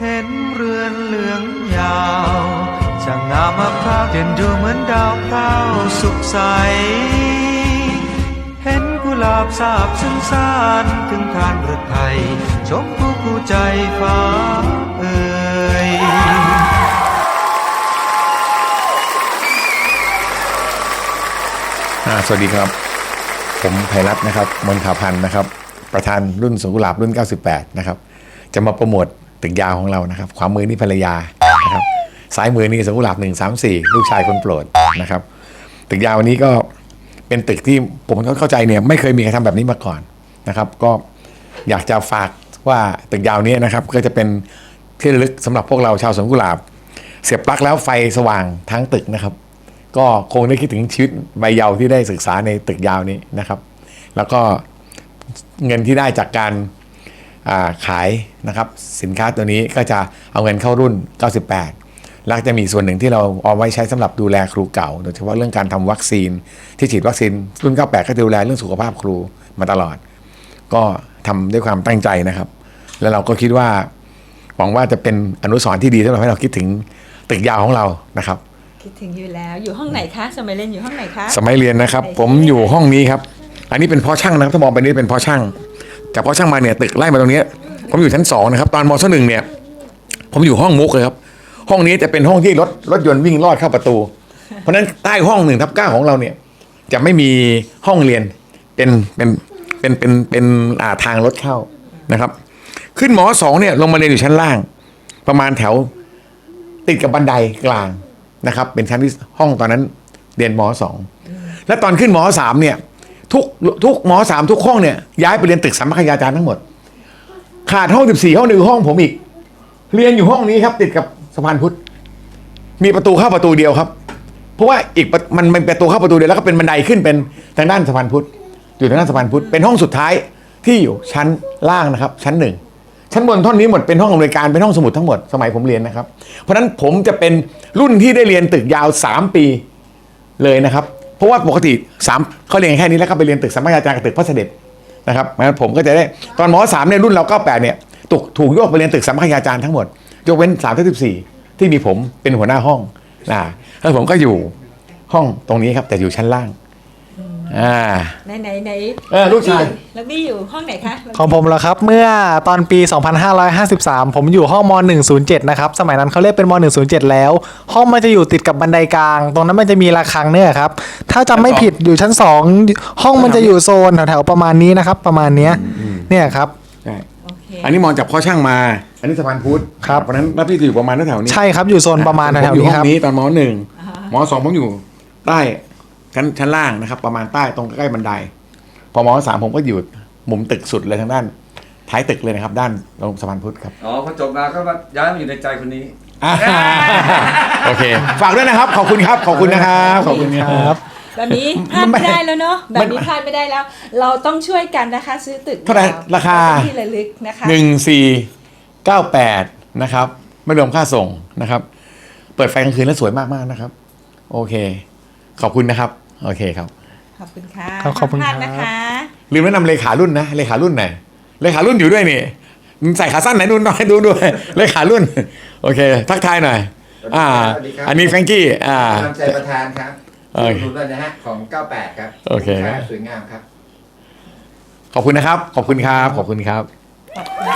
เห็นเรือนเหลืองยาวช่างงามมะพร้าวเด่นดูเหมือนดาวพร้าวสุขใส เห็นกุหลาบสาบซึ้งสานถึงทานฤทัยชมผู้ผู้ใจฟ้าเอ่ยสวัสดีครับ ผมไพรัตนะครับมนขาพันธ์นะครับ ประธานรุ่นสวนกุหลาบรุ่น 98 นะครับ จะมาโปรโมท ตึกยาวของเรานะครับ ขวามือนี่ภรรยานะครับซ้ายมือนี่สวนกุหลาบ134ลูกชายคนโปรดนะครับ ตึกยาววันนี้ก็เป็นตึกที่ผมเข้าใจเนี่ยไม่เคยมีใครทำแบบนี้มาก่อนนะครับ ก็อยากจะฝากว่าตึกยาวนี้นะครับ ก็จะเป็นที่ระลึกสำหรับพวกเราชาวสวนกุหลาบ เสียบปลั๊กแล้วไฟสว่างทั้งตึกนะครับ ก็คงได้คิดถึงชีวิตใบเยาว์ที่ได้ศึกษาในตึกยาวนี้นะครับ แล้วก็เงินที่ได้จากการ ขายนะครับสินค้าตัวนี้ก็จะเอาเงินเข้ารุ่น 98 แล้วก็จะมีส่วนหนึ่งที่เราเอาไว้ใช้สำหรับดูแลครูเก่า โดยเฉพาะเรื่องการทำวัคซีน ที่ฉีดวัคซีนรุ่น 98 ก็จะดูแลเรื่องสุขภาพครูมาตลอด ก็ทำด้วยความตั้งใจนะครับ แล้วเราก็คิดว่าหวังว่าจะเป็นอนุสรณ์ที่ดีสำหรับให้เราคิดถึงตึกยาวของเรานะครับคิดถึงอยู่แล้วอยู่ห้องไหนคะสมัยเรียนอยู่ห้องไหนคะสมัยเรียนนะครับ ผมอยู่ห้องนี้ครับ อันนี้เป็นพอช่างนะครับถ้ามองไปนี่เป็นพอช่าง จากพอช่างมาเนี่ยตึกไล่มาตรงนี้ ผมอยู่ชั้นสองนะครับตอนมศหนึ่งเนี่ย ผมอยู่ห้องมุกเลยครับ ห้องนี้จะเป็นห้องที่รถรถยนต์วิ่งลอดเข้าประตู เพราะฉะนั้นใต้ห้องหนึ่งทับเก้าของเราเนี่ย จะไม่มีห้องเรียนเป็นเป็นเป็นเป็นเป็นอ่าทางรถเข้านะครับ ขึ้นมสองเนี่ยลงมาเรียนอยู่ชั้นล่าง ประมาณแถวติดกับบันไดกลางนะครับ เป็นชั้นที่ห้องตอนนั้นเรียนมสองแล้วตอนขึ้นมสามเนี่ย ทุกทุกหมอสามทุกห้องเนี่ยย้ายไปเรียนตึกสัมมาคยาจารย์ทั้งหมด ขาดห้องสิบสี่ห้องหนึ่งห้องผมอีก เรียนอยู่ห้องนี้ครับ ติดกับสะพานพุทธมีประตูเข้าประตูเดียวครับ เพราะว่าอีกมันมันเป็นประตูเข้าประตูเดียวแล้วก็เป็นบันไดขึ้นเป็นทางด้านสะพานพุทธอยู่ทางด้านสะพานพุทธเป็นห้องสุดท้ายที่อยู่ชั้นล่างนะครับ ชั้นหนึ่งชั้นบนท่อนนี้หมดเป็นห้องอำนวยการเป็นห้องสมุดทั้งหมดสมัยผมเรียนนะครับ เพราะฉะนั้นผมจะเป็นรุ่นที่ได้เรียนตึกยาว 3 ปีเลยนะครับ เพราะว่าปกติสามเขาเรียนแค่นี้แล้วก็ไปเรียนตึกสัมมาจารย์กับตึกพระเสด็จนะครับงั้นผมก็จะได้ตอนมสามเนี่ยรุ่นเราก็แปดเนี่ยถูกถูกโยกไปเรียนตึกสัมมาจารย์ทั้งหมด ยกเว้นสามที่สิบสี่ที่มีผมเป็นหัวหน้าห้องนะแล้วผมก็อยู่ห้องตรงนี้ครับแต่อยู่ชั้นล่าง อ่า ไหนไหนไหนเออลูกชาย ลักบี้อยู่ห้องไหนคะของผมเหรอครับเมื่อตอนปี 2553 ผมอยู่ห้องม 107 นะครับ สมัยนั้นเขาเรียกเป็นม 107 แล้ว ห้องมันจะอยู่ติดกับบันไดกลาง ตรงนั้นมันจะมีระฆังเนี่ยครับ ถ้าจำไม่ผิดอยู่ชั้น 2 ห้องมันจะอยู่โซนแถวๆประมาณนี้นะครับ ประมาณเนี้ยเนี่ยครับ ใช่โอเคอันนี้มองจากพ่อช่างมา อันนี้สะพานพุทธครับ เพราะฉะนั้นแล้วพี่จะอยู่ประมาณแถวๆนี้ใช่ครับอยู่โซนประมาณผมแถวอยู่ๆนี้ห้คอรับงนี้ตอนมหนึ่งมสองผมอยู่ใต้ ชั้นชั้นล่างนะครับ ประมาณใต้ตรงใกล้บันได พอมสามผมก็อยู่มุมตึกสุดเลยทางด้าน ท้ายตึกเลยนะครับ ด้านตรงสะพานพุทธครับ อ๋อพอจบมาก็มาย้ายมาอยู่ในใจคนนี้ อ่าโอเค ฝากด้วยนะครับ ขอบคุณครับ ขอบคุณนะครับ ขอบคุณครับ แบบนี้พลาดไม่ได้แล้วเนาะแบบนี้พลาดไม่ได้แล้ว เราต้องช่วยกันนะคะ ซื้อตึกเท่าไหร่ยวราคาเป็นที่ระลึกนะคะหนึ่งสี่เก้าแปดนะครับ ไม่รวมค่าส่งนะครับ เปิดไฟกลางคืนแล้วสวยมากๆนะครับ โอเค ขอบคุณนะครับ โอเคครับ ขอบคุณค่ะครับขอบคุณห้ามพลาดครับนะคะ ลืมแนะนำเลขารุ่นนะ เลขารุ่นไหนเลขารุ่นอยู่ด้วยนี่มึงใส่ขาสั้นไหนนู่นหน่อยดูด้วยเลขารุ่น โอเค ทักทายหน่อย อ่า สวัสดีครับ อันนี้แฟรงกี้อ่ากำลังใจประธานครับโอเคดูด้วยนะฮะของ 98 ครับโอเค สินาสวยงามครับ ขอบคุณนะครับ ขอบคุณครับ ขอบคุณครับ ขอบคุณค่ะ